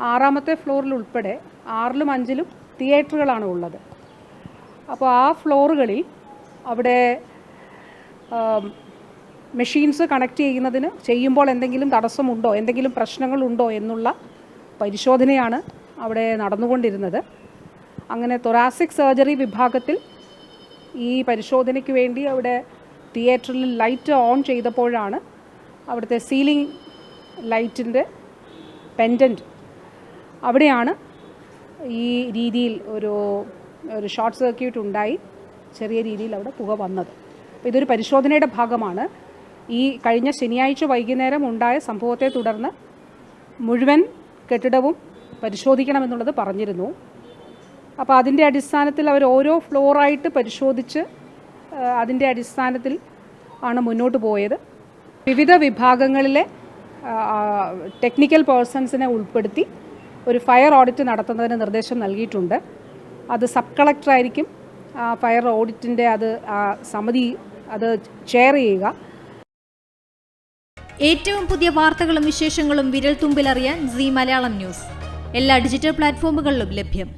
ആറാമത്തെ ഫ്ലോറിൽ ഉൾപ്പെടെ ആറിലും അഞ്ചിലും തിയേറ്ററുകളാണ് ഉള്ളത്. അപ്പോൾ ആ ഫ്ലോറുകളിൽ അവിടെ മെഷീൻസ് കണക്ട് ചെയ്യുന്നതിന് ചെയ്യുമ്പോൾ എന്തെങ്കിലും തടസ്സമുണ്ടോ എന്തെങ്കിലും പ്രശ്നങ്ങളുണ്ടോ എന്നുള്ള പരിശോധനയാണ് അവിടെ നടന്നുകൊണ്ടിരുന്നത്. അങ്ങനെ തൊറാസിക് സർജറി വിഭാഗത്തിൽ ഈ പരിശോധനയ്ക്ക് വേണ്ടി അവിടെ തിയേറ്ററിൽ ലൈറ്റ് ഓൺ ചെയ്തപ്പോഴാണ് അവിടുത്തെ സീലിംഗ് ലൈറ്റിന്റെ പെൻഡന്റ് അവിടെയാണ് ഈ രീതിയിൽ ഒരു ഒരു ഷോർട്ട് സർക്യൂട്ട് ഉണ്ടായി ചെറിയ രീതിയിൽ അവിടെ പുക വന്നത്. അപ്പോൾ ഇതൊരു പരിശോധനയുടെ ഭാഗമാണ്. ഈ കഴിഞ്ഞ ശനിയാഴ്ച വൈകുന്നേരം ഉണ്ടായ സംഭവത്തെ തുടർന്ന് മുഴുവൻ കെട്ടിടവും പരിശോധിക്കണമെന്നുള്ളത് പറഞ്ഞിരുന്നു. അപ്പോൾ അതിന്റെ അടിസ്ഥാനത്തിൽ അവർ ഓരോ ഫ്ലോറായിട്ട് പരിശോധിച്ച് അതിന്റെ അടിസ്ഥാനത്തിൽ ആണ് മുന്നോട്ട് പോയത്. വിവിധ വിഭാഗങ്ങളിലെ ടെക്നിക്കൽ പേഴ്സൺസിനെ ഉൾപ്പെടുത്തി ഒരു ഫയർ ഓഡിറ്റ് നടത്തുന്നതിന് നിർദ്ദേശം നൽകിയിട്ടുണ്ട്. അത് സബ് കളക്ടറായിരിക്കും ഫയർ ഓഡിറ്റിന്റെ അത് സമിതി അത് ചെയർ ചെയ്യുക. ഏറ്റവും പുതിയ വാർത്തകളും വിശേഷങ്ങളും വിരൽ തുമ്പിലറിയാൻ സി മലയാളം ന്യൂസ്. എല്ലാ ഡിജിറ്റൽ പ്ലാറ്റ്ഫോമുകളിലും ലഭ്യം.